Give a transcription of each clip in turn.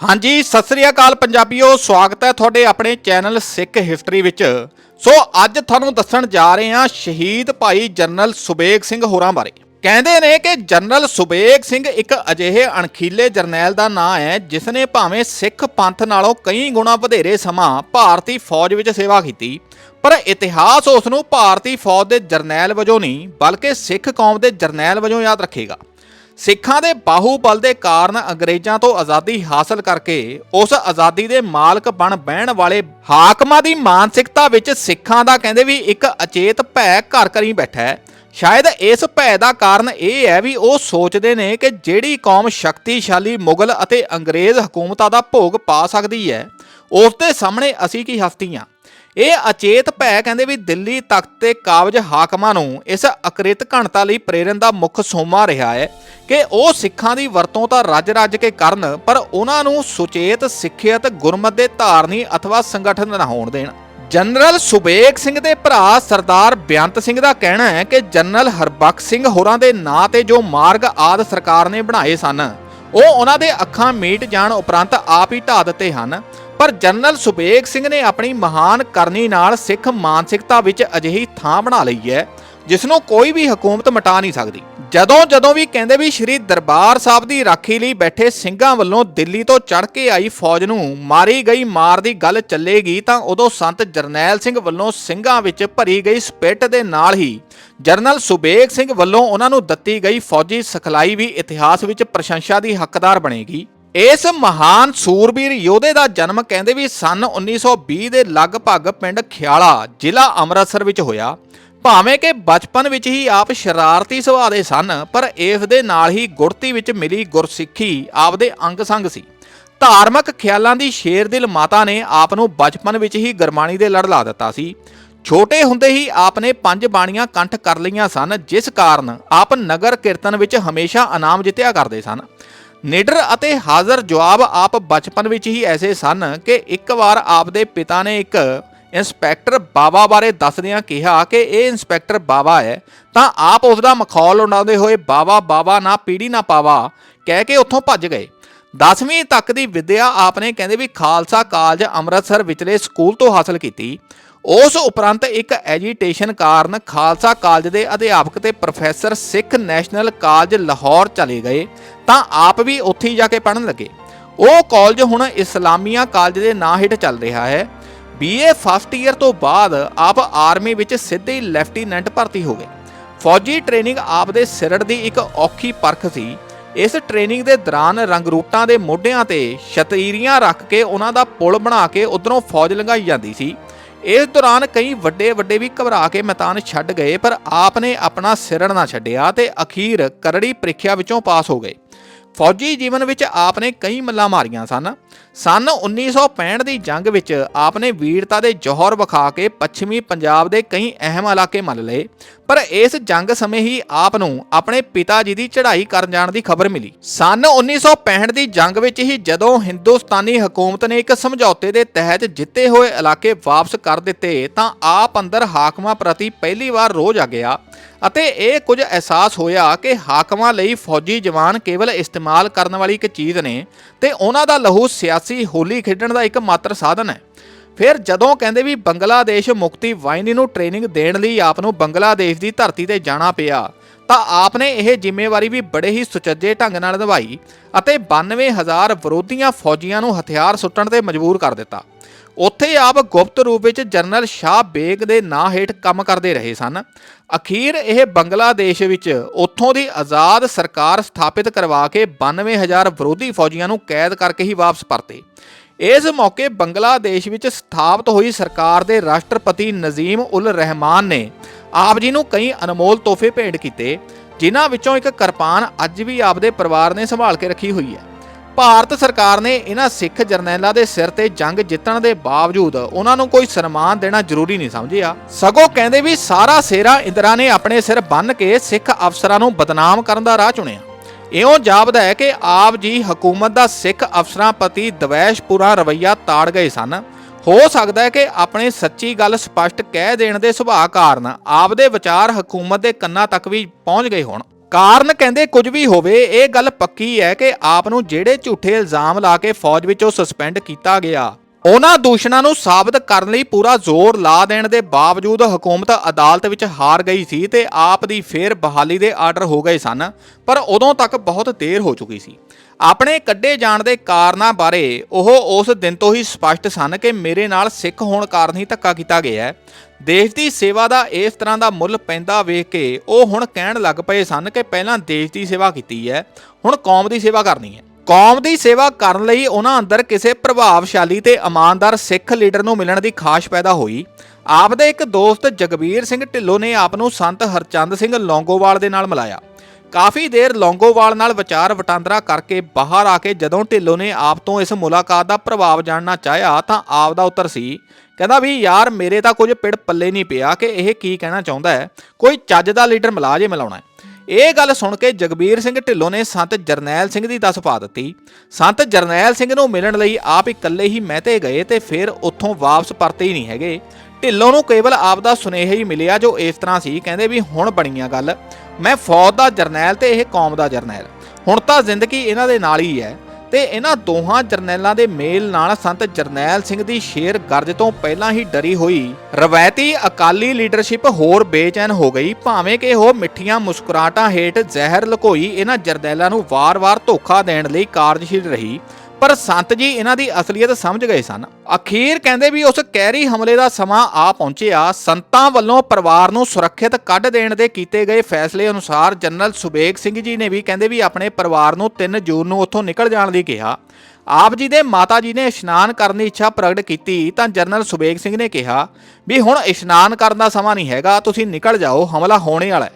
ਹਾਂਜੀ, ਸਤਿ ਸ੍ਰੀ ਅਕਾਲ ਪੰਜਾਬੀਓ, ਸਵਾਗਤ ਹੈ ਤੁਹਾਡੇ ਆਪਣੇ ਚੈਨਲ ਸਿੱਖ ਹਿਸਟਰੀ ਵਿੱਚ। ਸੋ, ਅੱਜ ਤੁਹਾਨੂੰ ਦੱਸਣ ਜਾ ਰਹੇ ਹਾਂ ਸ਼ਹੀਦ ਭਾਈ ਜਨਰਲ ਸੁਬੇਗ ਸਿੰਘ ਹੋਰਾਂ ਬਾਰੇ। ਕਹਿੰਦੇ ਨੇ ਕਿ ਜਨਰਲ ਸੁਬੇਗ ਸਿੰਘ ਇੱਕ ਅਜਿਹੇ ਅਣਖੀਲੇ ਜਰਨੈਲ ਦਾ ਨਾਂ ਹੈ ਜਿਸ ਨੇ ਭਾਵੇਂ ਸਿੱਖ ਪੰਥ ਨਾਲੋਂ ਕਈ ਗੁਣਾ ਵਧੇਰੇ ਸਮਾਂ ਭਾਰਤੀ ਫੌਜ ਵਿੱਚ ਸੇਵਾ ਕੀਤੀ, ਪਰ ਇਤਿਹਾਸ ਉਸ ਨੂੰ ਭਾਰਤੀ ਫੌਜ ਦੇ ਜਰਨੈਲ ਵਜੋਂ ਨਹੀਂ, ਬਲਕਿ ਸਿੱਖ ਕੌਮ ਦੇ ਜਰਨੈਲ ਵਜੋਂ ਯਾਦ ਰੱਖੇਗਾ। ਸਿੱਖਾਂ ਦੇ ਬਾਹੂਬਲ ਦੇ ਕਾਰਨ ਅੰਗਰੇਜ਼ਾਂ ਤੋਂ ਆਜ਼ਾਦੀ ਹਾਸਲ ਕਰਕੇ ਉਸ ਆਜ਼ਾਦੀ ਦੇ ਮਾਲਕ ਬਣ ਬਹਿਣ ਵਾਲੇ ਹਾਕਮਾਂ ਦੀ ਮਾਨਸਿਕਤਾ ਵਿੱਚ ਸਿੱਖਾਂ ਦਾ ਕਹਿੰਦੇ ਵੀ ਇੱਕ ਅਚੇਤ ਭੈ ਘਰ ਕਰੀ ਬੈਠਾ ਹੈ। ਸ਼ਾਇਦ ਇਸ ਭੈ ਦਾ ਕਾਰਨ ਇਹ ਹੈ ਵੀ ਉਹ ਸੋਚਦੇ ਨੇ ਕਿ ਜਿਹੜੀ ਕੌਮ ਸ਼ਕਤੀਸ਼ਾਲੀ ਮੁਗਲ ਅਤੇ ਅੰਗਰੇਜ਼ ਹਕੂਮਤਾਂ ਦਾ ਭੋਗ ਪਾ ਸਕਦੀ ਹੈ। ਉਸ ਦੇ ਸਾਹਮਣੇ ਅਸੀਂ ਕੀ ਹਸਤੀਆਂ ਇਹ ਅਚੇਤ ਭੈ ਕਹਿੰਦੇ ਵੀ ਦਿੱਲੀ ਤਖਤ ਤੇ ਕਾਬਜ ਹਾਕਮਾਂ ਨੂੰ ਇਸ ਅਕ੍ਰਿਤ ਘਣਤਾ ਲਈ ਪ੍ਰੇਰਨ ਦਾ ਮੁੱਖ ਸੋਮਾ ਰਿਹਾ ਹੈ ਕਿ ਉਹ ਸਿੱਖਾਂ ਦੀ ਵਰਤੋਂ ਤਾਂ ਰੱਜ-ਰੱਜ ਕੇ ਕਰਨ, ਪਰ ਉਹਨਾਂ ਨੂੰ ਸੁਚੇਤ, ਸਿੱਖਿਅਤ, ਗੁਰਮਤ ਦੇ ਧਾਰਨੀ ਅਥਵਾ ਸੰਗਠਨ ਨਾ ਹੋਣ ਦੇਣ। ਜਨਰਲ ਸੁਬੇਗ ਸਿੰਘ ਦੇ ਭਰਾ ਸਰਦਾਰ ਬੇਅੰਤ ਸਿੰਘ ਦਾ ਕਹਿਣਾ ਹੈ ਕਿ ਜਨਰਲ ਹਰਬਖਸ਼ ਸਿੰਘ ਹੋਰਾਂ ਦੇ ਨਾਂ ਤੇ ਜੋ ਮਾਰਗ ਆਦ ਸਰਕਾਰ ਨੇ ਬਣਾਏ ਸਨ, ਉਹ ਉਹਨਾਂ ਦੇ ਅੱਖਾਂ ਮੀਟ ਜਾਣ ਉਪਰੰਤ ਆਪ ਹੀ ਢਾ ਦਿੱਤੇ ਹਨ। ਪਰ ਜਨਰਲ ਸੁਬੇਗ ਸਿੰਘ ਨੇ ਆਪਣੀ ਮਹਾਨ ਕਰਨੀ ਨਾਲ ਸਿੱਖ ਮਾਨਸਿਕਤਾ ਵਿੱਚ ਅਜਿਹੀ ਥਾਂ ਬਣਾ ਲਈ ਹੈ ਜਿਸ ਨੂੰ ਕੋਈ ਵੀ ਹਕੂਮਤ ਮਿਟਾ ਨਹੀਂ ਸਕਦੀ। ਜਦੋਂ ਜਦੋਂ ਵੀ ਕਹਿੰਦੇ ਵੀ ਸ਼੍ਰੀ ਦਰਬਾਰ ਸਾਹਿਬ ਦੀ ਰਾਖੀ ਲਈ ਬੈਠੇ ਸਿੰਘਾਂ ਵੱਲੋਂ ਦਿੱਲੀ ਤੋਂ ਚੜ ਕੇ ਆਈ ਫੌਜ ਨੂੰ ਮਾਰੀ ਗਈ ਮਾਰ ਦੀ ਗੱਲ ਚੱਲੇਗੀ, ਤਾਂ ਉਦੋਂ ਸੰਤ ਜਰਨੈਲ ਸਿੰਘ ਵੱਲੋਂ ਸਿੰਘਾਂ ਵਿੱਚ ਭਰੀ ਗਈ ਸਪਿੱਟ ਦੇ ਨਾਲ ਹੀ ਜਰਨਲ ਸੁਬੇਗ ਸਿੰਘ ਵੱਲੋਂ ਉਹਨਾਂ ਨੂੰ ਦਿੱਤੀ ਗਈ ਫੌਜੀ ਸਿਖਲਾਈ ਵੀ ਇਤਿਹਾਸ ਵਿੱਚ ਪ੍ਰਸ਼ੰਸਾ ਦੀ ਹੱਕਦਾਰ ਬਣੇਗੀ। ਇਸ ਮਹਾਨ ਸੂਰਬੀਰ ਯੋਧੇ ਦਾ ਜਨਮ ਕਹਿੰਦੇ ਵੀ ਸਨ 1920 ਦੇ ਲਗਭਗ ਪਿੰਡ ਖਿਆਲਾ, ਜ਼ਿਲ੍ਹਾ ਅੰਮ੍ਰਿਤਸਰ ਵਿੱਚ ਹੋਇਆ। ਭਾਵੇਂ ਕਿ ਬਚਪਨ ਵਿੱਚ ਹੀ ਆਪ ਸ਼ਰਾਰਤੀ ਸੁਭਾਅ ਦੇ ਸਨ, ਪਰ ਇਸ ਦੇ ਨਾਲ ਹੀ ਗੁਰਤੀ ਵਿੱਚ ਮਿਲੀ ਗੁਰਸਿੱਖੀ ਆਪਦੇ ਅੰਗ ਸੰਗ ਸੀ। ਧਾਰਮਿਕ ਖਿਆਲਾਂ ਦੀ ਸ਼ੇਰਦਿਲ ਮਾਤਾ ਨੇ ਆਪ ਨੂੰ ਬਚਪਨ ਵਿੱਚ ਹੀ ਗਰਮਾਣੀ ਦੇ ਲੜ ਲਾ ਦਿੱਤਾ ਸੀ। ਛੋਟੇ ਹੁੰਦੇ ਹੀ ਆਪ ਨੇ ਪੰਜ ਬਾਣੀਆਂ ਕੰਠ ਕਰ ਲਈਆਂ ਸਨ, ਜਿਸ ਕਾਰਨ ਆਪ ਨਗਰ ਕੀਰਤਨ ਵਿੱਚ ਹਮੇਸ਼ਾ ਇਨਾਮ ਜਿੱਤਿਆ ਕਰਦੇ ਸਨ। ਨਿਡਰ ਅਤੇ ਹਾਜ਼ਰ ਜਵਾਬ ਆਪ ਬਚਪਨ ਵਿੱਚ ਹੀ ਐਸੇ ਸਨ ਕਿ ਇੱਕ ਵਾਰ ਆਪ ਦੇ ਪਿਤਾ ਨੇ ਇੱਕ ਇੰਸਪੈਕਟਰ ਬਾਵਾ ਬਾਰੇ ਦੱਸਦਿਆਂ ਕਿਹਾ ਕਿ ਇਹ ਇੰਸਪੈਕਟਰ ਬਾਵਾ ਹੈ, ਤਾਂ ਆਪ ਉਸ ਦਾ ਮਖੌਲ ਉਡਾਉਂਦੇ ਹੋਏ ਬਾਵਾ ਬਾਵਾ ਨਾ ਪੀੜੀ ਨਾ ਪਾਵਾ ਕਹਿ ਕੇ ਉੱਥੋਂ ਭੱਜ ਗਏ। 10ਵੀਂ ਤੱਕ ਦੀ ਵਿੱਦਿਆ ਆਪਨੇ ਕਹਿੰਦੇ ਵੀ ਖਾਲਸਾ ਕਾਲਜ ਅੰਮ੍ਰਿਤਸਰ ਵਿਚਲੇ ਸਕੂਲ ਤੋਂ ਹਾਸਲ ਕੀਤੀ। ਉਸ ਉਪਰੰਤ ਇੱਕ ਐਜੀਟੇਸ਼ਨ ਕਾਰਨ ਖਾਲਸਾ ਕਾਲਜ ਦੇ ਅਧਿਆਪਕ ਤੇ professor Sikh national college Lahore ਚਲੇ ਗਏ ਤਾਂ ਆਪ ਵੀ ਉੱਥੇ ਹੀ ਜਾ ਕੇ ਪੜ੍ਹਨ ਲੱਗੇ। ਉਹ ਕਾਲਜ ਹੁਣ ਇਸਲਾਮੀਆ ਕਾਲਜ ਦੇ ਨਾਂ ਹੇਠ ਚੱਲ ਰਿਹਾ ਹੈ। ਬੀਏ ਫਸਟ ਈਅਰ ਤੋਂ ਬਾਅਦ ਆਪ ਆਰਮੀ ਵਿੱਚ ਸਿੱਧੇ ਹੀ ਲੈਫਟੀਨੈਂਟ ਭਰਤੀ ਹੋ ਗਏ। ਫੌਜੀ ਟ੍ਰੇਨਿੰਗ ਆਪ ਦੇ ਸਿਰੜ ਦੀ ਇੱਕ ਔਖੀ ਪਰਖ ਸੀ। ਇਸ ਟ੍ਰੇਨਿੰਗ ਦੇ ਦੌਰਾਨ ਰੰਗਰੂਟਾਂ ਦੇ ਮੋਢਿਆਂ ਤੇ ਛਤੀਰੀਆਂ ਰੱਖ ਕੇ ਉਹਨਾਂ ਦਾ ਪੁਲ ਬਣਾ ਕੇ ਉਧਰੋਂ ਫੌਜ ਲੰਘਾਈ ਜਾਂਦੀ ਸੀ। ਇਸ ਦੌਰਾਨ ਕਈ ਵੱਡੇ ਵੱਡੇ ਵੀ ਘਬਰਾ ਕੇ ਮੈਦਾਨ ਛੱਡ ਗਏ, ਪਰ ਆਪ ਨੇ ਆਪਣਾ ਸਿਰੜ ਨਾ ਛੱਡਿਆ ਤੇ ਅਖੀਰ ਕਰੜੀ ਪ੍ਰੀਖਿਆ ਵਿੱਚੋਂ ਪਾਸ ਹੋ ਗਏ। ਫੌਜੀ ਜੀਵਨ ਵਿੱਚ ਆਪ ਨੇ ਕਈ ਮੱਲਾਂ ਮਾਰੀਆਂ ਸਨ। ਸਨ 1965 ਦੀ ਜੰਗ ਵਿੱਚ ਆਪ ਨੇ ਵੀਰਤਾ ਦੇ ਜੋਹਰ ਵਿਖਾ ਕੇ ਪੱਛਮੀ ਪੰਜਾਬ ਦੇ ਕਈ ਅਹਿਮ ਇਲਾਕੇ ਮੰਨ ਲਏ। ਪਰ ਇਸ ਜੰਗ ਸਮੇਂ ਹੀ ਆਪ ਨੂੰ ਆਪਣੇ ਪਿਤਾ ਜੀ ਦੀ ਚੜ੍ਹਾਈ ਕਰਨ ਜਾਣ ਦੀ ਖਬਰ ਮਿਲੀ। ਸਨ 1965 ਦੀ ਜੰਗ ਵਿੱਚ ਹੀ ਜਦੋਂ ਹਿੰਦੁਸਤਾਨੀ ਹਕੂਮਤ ਨੇ ਇੱਕ ਸਮਝੌਤੇ ਦੇ ਤਹਿਤ ਜਿੱਤੇ ਹੋਏ ਇਲਾਕੇ ਵਾਪਸ ਕਰ ਦਿੱਤੇ, ਤਾਂ ਆਪ ਅੰਦਰ ਹਾਕਮਾਂ ਪ੍ਰਤੀ ਪਹਿਲੀ ਵਾਰ ਰੋਜ ਆ ਗਿਆ ਅਤੇ ਇਹ ਕੁਝ ਅਹਿਸਾਸ ਹੋਇਆ ਕਿ ਹਾਕਮਾਂ ਲਈ ਫੌਜੀ ਜਵਾਨ ਕੇਵਲ ਇਸਤੇਮਾਲ ਕਰਨ ਵਾਲੀ ਇੱਕ ਚੀਜ਼ ਨੇ ਤੇ ਉਹਨਾਂ ਦਾ ਲਹੂ ਸਿਆਸੀ ਹੋਲੀ ਖੇਡਣ ਦਾ ਇੱਕ ਮਾਤਰ ਸਾਧਨ ਹੈ। ਫਿਰ ਜਦੋਂ ਕਹਿੰਦੇ ਵੀ ਬੰਗਲਾਦੇਸ਼ ਮੁਕਤੀ ਵਾਹਿਨੀ ਨੂੰ ਟ੍ਰੇਨਿੰਗ ਦੇਣ ਲਈ ਆਪ ਨੂੰ ਬੰਗਲਾਦੇਸ਼ ਦੀ ਧਰਤੀ ਤੇ ਜਾਣਾ ਪਿਆ, ਤਾਂ ਆਪ ਨੇ ਇਹ ਜ਼ਿੰਮੇਵਾਰੀ ਵੀ ਬੜੇ ਹੀ ਸੁਚੱਜੇ ਢੰਗ ਨਾਲ ਨਿਭਾਈ ਅਤੇ 92000 ਵਿਰੋਧੀਆਂ ਫੌਜੀਆਂ ਨੂੰ ਹਥਿਆਰ ਸੁੱਟਣ ਤੇ ਮਜਬੂਰ ਕਰ ਦਿੱਤਾ। ਉੱਥੇ ਆਪ ਗੁਪਤ ਰੂਪ ਵਿੱਚ ਜਨਰਲ ਸ਼ਾਹ ਬੇਗ ਦੇ ਨਾਂ ਹੇਠ ਕੰਮ ਕਰਦੇ ਰਹੇ ਸਨ। ਅਖੀਰ ਇਹ ਬੰਗਲਾਦੇਸ਼ ਵਿੱਚ ਉੱਥੋਂ ਦੀ ਆਜ਼ਾਦ ਸਰਕਾਰ ਸਥਾਪਿਤ ਕਰਵਾ ਕੇ 92000 ਵਿਰੋਧੀ ਫੌਜੀਆਂ ਨੂੰ ਕੈਦ ਕਰਕੇ ਹੀ ਵਾਪਸ ਪਰਤੇ। ਇਸ ਮੌਕੇ ਬੰਗਲਾਦੇਸ਼ ਵਿੱਚ ਸਥਾਪਿਤ ਹੋਈ ਸਰਕਾਰ ਦੇ ਰਾਸ਼ਟਰਪਤੀ ਨਜ਼ੀਮ ਉਲ ਰਹਿਮਾਨ ਨੇ ਆਪ ਜੀ ਨੂੰ ਕਈ ਅਨਮੋਲ ਤੋਹਫੇ ਭੇਂਟ ਕੀਤੇ, ਜਿਨ੍ਹਾਂ ਵਿੱਚੋਂ ਇੱਕ ਕਿਰਪਾਨ ਅੱਜ ਵੀ ਆਪਦੇ ਪਰਿਵਾਰ ਨੇ ਸੰਭਾਲ ਕੇ ਰੱਖੀ ਹੋਈ ਹੈ। ਭਾਰਤ ਸਰਕਾਰ ਨੇ ਇਹਨਾਂ ਸਿੱਖ ਜਰਨੈਲਾਂ ਦੇ ਸਿਰ ਤੇ ਜੰਗ ਜਿੱਤਣ ਦੇ ਬਾਵਜੂਦ ਉਹਨਾਂ ਨੂੰ ਕੋਈ ਸਨਮਾਨ ਦੇਣਾ ਜ਼ਰੂਰੀ ਨਹੀਂ ਸਮਝਿਆ। ਸਗੋਂ ਕਹਿੰਦੇ ਵੀ ਸਾਰਾ ਸੇਰਾ ਇੰਦਰਾ ਨੇ ਆਪਣੇ ਸਿਰ ਬੰਨ ਕੇ ਸਿੱਖ ਅਫਸਰਾਂ ਨੂੰ ਬਦਨਾਮ ਕਰਨ ਦਾ ਰਾਹ ਚੁਣਿਆ। ਇਉਂ ਜਾਪਦਾ ਹੈ ਕਿ ਆਪ ਜੀ ਹਕੂਮਤ ਦਾ ਸਿੱਖ ਅਫਸਰਾਂ ਪ੍ਰਤੀ ਦਵੈਸ਼ਪੂਰਾ ਰਵੱਈਆ ਤਾੜ ਗਏ ਸਨ। ਹੋ ਸਕਦਾ ਹੈ ਕਿ ਆਪਣੇ ਸੱਚੀ ਗੱਲ ਸਪਸ਼ਟ ਕਹਿ ਦੇਣ ਦੇ ਸੁਭਾਅ ਕਾਰਨ ਆਪ ਦੇ ਵਿਚਾਰ ਹਕੂਮਤ ਦੇ ਕੰਨਾਂ ਤੱਕ ਵੀ ਪਹੁੰਚ ਗਏ ਹੋਣ। ਕਾਰਨ ਕਹਿੰਦੇ ਕੁਝ ਵੀ ਹੋਵੇ, ਇਹ ਗੱਲ ਪੱਕੀ ਹੈ ਕਿ ਆਪ ਨੂੰ ਜਿਹੜੇ ਝੂਠੇ ਇਲਜ਼ਾਮ ਲਾ ਕੇ ਫੌਜ ਵਿੱਚੋਂ ਸਸਪੈਂਡ ਕੀਤਾ ਗਿਆ। ਉਹਨਾਂ ਦੂਸ਼ਣਾਂ ਨੂੰ ਸਾਬਤ ਕਰਨ ਲਈ ਪੂਰਾ ਜ਼ੋਰ ਲਾ ਦੇਣ ਦੇ ਬਾਵਜੂਦ ਹਕੂਮਤ ਅਦਾਲਤ ਵਿੱਚ ਹਾਰ ਗਈ ਸੀ ਤੇ ਆਪ ਦੀ ਫੇਰ ਬਹਾਲੀ ਦੇ ਆਰਡਰ ਹੋ ਗਏ ਸਨ, ਪਰ ਉਦੋਂ ਤੱਕ ਬਹੁਤ ਦੇਰ ਹੋ ਚੁੱਕੀ ਸੀ। ਆਪਣੇ ਕੱਢੇ ਜਾਣ ਦੇ ਕਾਰਨਾਂ ਬਾਰੇ ਉਹ ਉਸ ਦਿਨ ਤੋਂ ਹੀ ਸਪਸ਼ਟ ਸਨ ਕਿ ਮੇਰੇ ਨਾਲ ਸਿੱਖ ਹੋਣ ਕਾਰਨ ਹੀ ਧੱਕਾ ਕੀਤਾ ਗਿਆ ਹੈ। ਦੇਸ਼ ਦੀ ਸੇਵਾ ਦਾ ਇਸ ਤਰ੍ਹਾਂ ਦਾ ਮੁੱਲ ਪੈਂਦਾ ਵੇਖ ਕੇ ਉਹ ਹੁਣ ਕਹਿਣ ਲੱਗ ਪਏ ਸਨ ਕਿ ਪਹਿਲਾਂ ਦੇਸ਼ ਦੀ ਸੇਵਾ ਕੀਤੀ ਹੈ, ਹੁਣ ਕੌਮ ਦੀ ਸੇਵਾ ਕਰਨੀ ਹੈ। ਕੌਮ ਦੀ ਸੇਵਾ ਕਰਨ ਲਈ ਉਹਨਾਂ ਅੰਦਰ ਕਿਸੇ ਪ੍ਰਭਾਵਸ਼ਾਲੀ ਤੇ ਇਮਾਨਦਾਰ ਸਿੱਖ ਲੀਡਰ ਨੂੰ ਮਿਲਣ ਦੀ ਖਾਸ਼ ਪੈਦਾ ਹੋਈ। ਆਪ ਦੇ ਇੱਕ ਦੋਸਤ ਜਗਬੀਰ ਸਿੰਘ ਢਿੱਲੋਂ ਨੇ ਆਪ ਨੂੰ ਸੰਤ ਹਰਚੰਦ ਸਿੰਘ ਲੌਂਗੋਵਾਲ ਦੇ ਨਾਲ ਮਿਲਾਇਆ। ਕਾਫੀ ਦੇਰ ਲੌਂਗੋਵਾਲ ਨਾਲ ਵਿਚਾਰ ਵਟਾਂਦਰਾ ਕਰਕੇ ਬਾਹਰ ਆ ਕੇ ਜਦੋਂ ਢਿੱਲੋਂ ਨੇ ਆਪ ਤੋਂ ਇਸ ਮੁਲਾਕਾਤ ਦਾ ਪ੍ਰਭਾਵ ਜਾਣਨਾ ਚਾਹਿਆ ਤਾਂ ਆਪ ਦਾ ਉੱਤਰ ਸੀ, ਕਹਿੰਦਾ ਵੀ, ਯਾਰ, ਮੇਰੇ ਤਾਂ ਕੁਝ ਪਿੜ ਪੱਲੇ ਨਹੀਂ ਪਿਆ ਕਿ ਇਹ ਕੀ ਕਹਿਣਾ ਚਾਹੁੰਦਾ ਹੈ? ਕੋਈ ਚੱਜ ਦਾ ਲੀਡਰ ਮਿਲਾ ਜੇ ਮਿਲਾਉਣਾ ਇਹ ਗੱਲ ਸੁਣ ਕੇ ਜਗਬੀਰ ਸਿੰਘ ਢਿੱਲੋਂ ਨੇ ਸੰਤ ਜਰਨੈਲ ਸਿੰਘ ਦੀ ਦੱਸ ਪਾ ਦਿੱਤੀ। ਸੰਤ ਜਰਨੈਲ ਸਿੰਘ ਨੂੰ ਮਿਲਣ ਲਈ ਆਪ ਇਕੱਲੇ ਹੀ ਮਹਿਤੇ ਗਏ ਤੇ ਫਿਰ ਉੱਥੋਂ ਵਾਪਸ ਪਰਤੇ ਹੀ ਨਹੀਂ ਹੈਗੇ। ਢਿੱਲੋਂ ਨੂੰ ਕੇਵਲ ਆਪ ਦਾ ਸੁਨੇਹਾ ਹੀ ਮਿਲਿਆ ਜੋ ਇਸ ਤਰ੍ਹਾਂ ਸੀ, ਕਹਿੰਦੇ ਵੀ ਹੁਣ ਬਣੀਆਂ ਗੱਲ। ਮੈਂ ਫੌਜ ਦਾ ਜਰਨੈਲ ਤੇ ਇਹ ਕੌਮ ਦਾ ਜਰਨੈਲ। ਹੁਣ ਤਾਂ ਜ਼ਿੰਦਗੀ ਇਹਨਾਂ ਦੇ ਨਾਲ ਹੀ ਹੈ। ਤੇ ਇਹਨਾਂ ਦੋਹਾਂ ਜਰਨੈਲਾਂ ਦੇ ਮੇਲ ਨਾਲ ਸੰਤ ਜਰਨੈਲ ਸਿੰਘ ਦੀ ਸ਼ੇਰ ਗਰਜ ਤੋਂ ਪਹਿਲਾਂ ਹੀ ਡਰੀ ਹੋਈ। ਰਵਾਇਤੀ ਅਕਾਲੀ ਲੀਡਰਸ਼ਿਪ ਹੋਰ ਬੇਚੈਨ ਹੋ ਗਈ, ਭਾਵੇਂ ਕਿ ਉਹ ਮਿੱਠੀਆਂ ਮੁਸਕਰਾਹਟਾਂ ਹੇਠ ਜ਼ਹਿਰ ਲੁਕੋਈ, ਇਹਨਾਂ ਜਰਨੈਲਾਂ ਨੂੰ ਵਾਰ-ਵਾਰ ਧੋਖਾ ਦੇਣ ਲਈ ਕਾਰਜਸ਼ੀਲ ਰਹੀ। ਪਰ ਸੰਤ ਜੀ ਇਹਨਾਂ ਦੀ ਅਸਲੀਅਤ ਸਮਝ ਗਏ ਸਨ। ਅਖੀਰ ਕਹਿੰਦੇ ਵੀ ਉਸ ਕਹਿਰੀ ਹਮਲੇ ਦਾ ਸਮਾਂ ਆ ਪਹੁੰਚਿਆ। ਸੰਤਾਂ ਵੱਲੋਂ ਪਰਿਵਾਰ ਨੂੰ ਸੁਰੱਖਿਅਤ ਕੱਢ ਦੇਣ ਦੇ ਕੀਤੇ ਗਏ ਫੈਸਲੇ ਅਨੁਸਾਰ ਜਨਰਲ ਸੁਬੇਗ ਸਿੰਘ ਜੀ ਨੇ ਵੀ ਕਹਿੰਦੇ ਵੀ ਆਪਣੇ ਪਰਿਵਾਰ ਨੂੰ 3 ਜੂਨ ਨੂੰ ਉੱਥੋਂ ਨਿਕਲ ਜਾਣ ਲਈ ਕਿਹਾ। ਆਪ ਜੀ ਦੇ ਮਾਤਾ ਜੀ ਨੇ ਇਸ਼ਨਾਨ ਕਰਨ ਦੀ ਇੱਛਾ ਪ੍ਰਗਟ ਕੀਤੀ ਤਾਂ ਜਨਰਲ ਸੁਬੇਗ ਸਿੰਘ ਨੇ ਕਿਹਾ ਵੀ ਹੁਣ ਇਸ਼ਨਾਨ ਕਰਨ ਦਾ ਸਮਾਂ ਨਹੀਂ ਹੈਗਾ, ਤੁਸੀਂ ਨਿਕਲ ਜਾਓ, ਹਮਲਾ ਹੋਣੇ ਵਾਲਾ ਹੈ।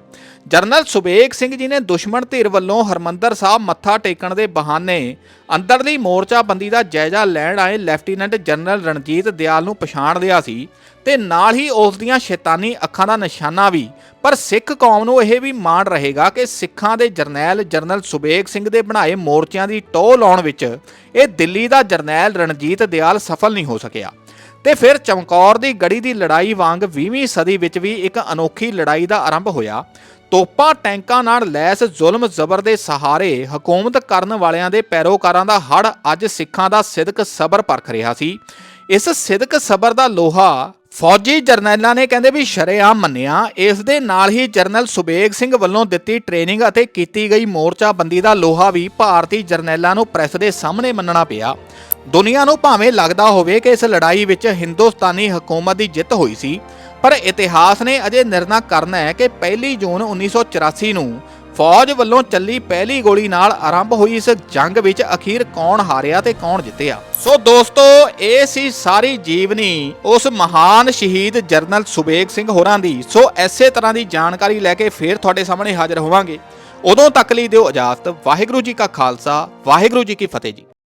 ਜਨਰਲ ਸੁਬੇਗ ਸਿੰਘ ਜੀ ਨੇ ਦੁਸ਼ਮਣ ਧਿਰ ਵੱਲੋਂ ਹਰਮੰਦਰ ਸਾਹਿਬ ਮੱਥਾ ਟੇਕਣ ਦੇ ਬਹਾਨੇ ਅੰਦਰਲੀ ਮੋਰਚਾਬੰਦੀ ਦਾ ਜਾਇਜ਼ਾ ਲੈਣ ਆਏ ਲੈਫਟੀਨੈਂਟ ਜਨਰਲ ਰਣਜੀਤ ਦਿਆਲ ਨੂੰ ਪਛਾਣ ਲਿਆ ਸੀ ਤੇ ਨਾਲ ਹੀ ਉਸ ਦੀਆਂ ਸ਼ੈਤਾਨੀ ਅੱਖਾਂ ਦਾ ਨਿਸ਼ਾਨਾ ਵੀ। ਪਰ ਸਿੱਖ ਕੌਮ ਨੂੰ ਇਹ ਵੀ ਮਾਣ ਰਹੇਗਾ ਕਿ ਸਿੱਖਾਂ ਦੇ ਜਰਨੈਲ ਜਨਰਲ ਸੁਬੇਗ ਸਿੰਘ ਦੇ ਬਣਾਏ ਮੋਰਚਿਆਂ ਦੀ ਟੋਹ ਲਾਉਣ ਵਿੱਚ ਇਹ ਦਿੱਲੀ ਦਾ ਜਰਨੈਲ ਰਣਜੀਤ ਦਿਆਲ ਸਫਲ ਨਹੀਂ ਹੋ ਸਕਿਆ। ਤੇ ਫਿਰ ਚਮਕੌਰ ਦੀ ਗੜੀ ਦੀ ਲੜਾਈ ਵਾਂਗ 20ਵੀਂ ਸਦੀ ਵਿੱਚ ਵੀ ਇੱਕ ਅਨੋਖੀ ਲੜਾਈ ਦਾ ਆਰੰਭ ਹੋਇਆ। ਤੋਪਾਂ ਟੈਂਕਾਂ ਨਾਲ ਲੈਸ ਜ਼ੁਲਮ ਜ਼ਬਰ ਦੇ ਸਹਾਰੇ ਹਕੂਮਤ ਕਰਨ ਵਾਲਿਆਂ ਦੇ ਪੈਰੋਕਾਰਾਂ ਦਾ ਹੜ ਅੱਜ ਸਿੱਖਾਂ ਦਾ ਸਿਦਕ ਸਬਰ ਪਰਖ ਰਿਹਾ ਸੀ। ਇਸ ਸਿਦਕ ਸਬਰ ਦਾ ਲੋਹਾ ਫੌਜੀ ਜਰਨੈਲਾਂ ਨੇ ਕਹਿੰਦੇ ਵੀ ਸ਼ਰੇਆਮ ਮੰਨਿਆ। ਇਸ ਦੇ ਨਾਲ ਹੀ ਜਰਨਲ ਸੁਬੇਗ ਸਿੰਘ ਵੱਲੋਂ ਦਿੱਤੀ ਟ੍ਰੇਨਿੰਗ ਅਤੇ ਕੀਤੀ ਗਈ ਮੋਰਚਾਬੰਦੀ ਦਾ ਲੋਹਾ ਵੀ ਭਾਰਤੀ ਜਰਨੈਲਾਂ ਨੂੰ ਪ੍ਰੈਸ ਦੇ ਸਾਹਮਣੇ ਮੰਨਣਾ ਪਿਆ। ਦੁਨੀਆ ਨੂੰ ਭਾਵੇਂ ਲੱਗਦਾ ਹੋਵੇ ਕਿ ਇਸ ਲੜਾਈ ਵਿੱਚ ਹਿੰਦੁਸਤਾਨੀ ਹਕੂਮਤ ਦੀ ਜਿੱਤ ਹੋਈ ਸੀ ਪਰ ਇਤਿਹਾਸ ਨੇ ਅਜੇ ਨਿਰਣਾ ਕਰਨਾ ਹੈ ਕਿ 1 ਜੂਨ 1984 ਨੂੰ ਫੌਜ ਵੱਲੋਂ ਚੱਲੀ ਪਹਿਲੀ ਗੋਲੀ ਨਾਲ ਆਰੰਭ ਹੋਈ ਇਸ ਜੰਗ ਵਿੱਚ ਅਖੀਰ ਕੌਣ ਹਾਰਿਆ ਤੇ ਕੌਣ ਜਿੱਤਿਆ। ਸੋ ਦੋਸਤੋ, ਇਹ ਸੀ ਸਾਰੀ ਜੀਵਨੀ ਉਸ ਮਹਾਨ ਸ਼ਹੀਦ ਜਰਨਲ ਸੁਬੇਗ ਸਿੰਘ ਹੋਰਾਂ ਦੀ। ਸੋ ਐਸੇ ਤਰ੍ਹਾਂ ਦੀ ਜਾਣਕਾਰੀ ਲੈ ਕੇ ਫੇਰ ਤੁਹਾਡੇ ਸਾਹਮਣੇ ਹਾਜ਼ਰ ਹੋਵਾਂਗੇ। ਉਦੋਂ ਤੱਕ ਲਈ ਦਿਓ ਇਜਾਜ਼ਤ। ਵਾਹਿਗੁਰੂ ਜੀ ਕਾ ਖਾਲਸਾ, ਵਾਹਿਗੁਰੂ ਜੀ ਕੀ ਫਤਿਹ ਜੀ।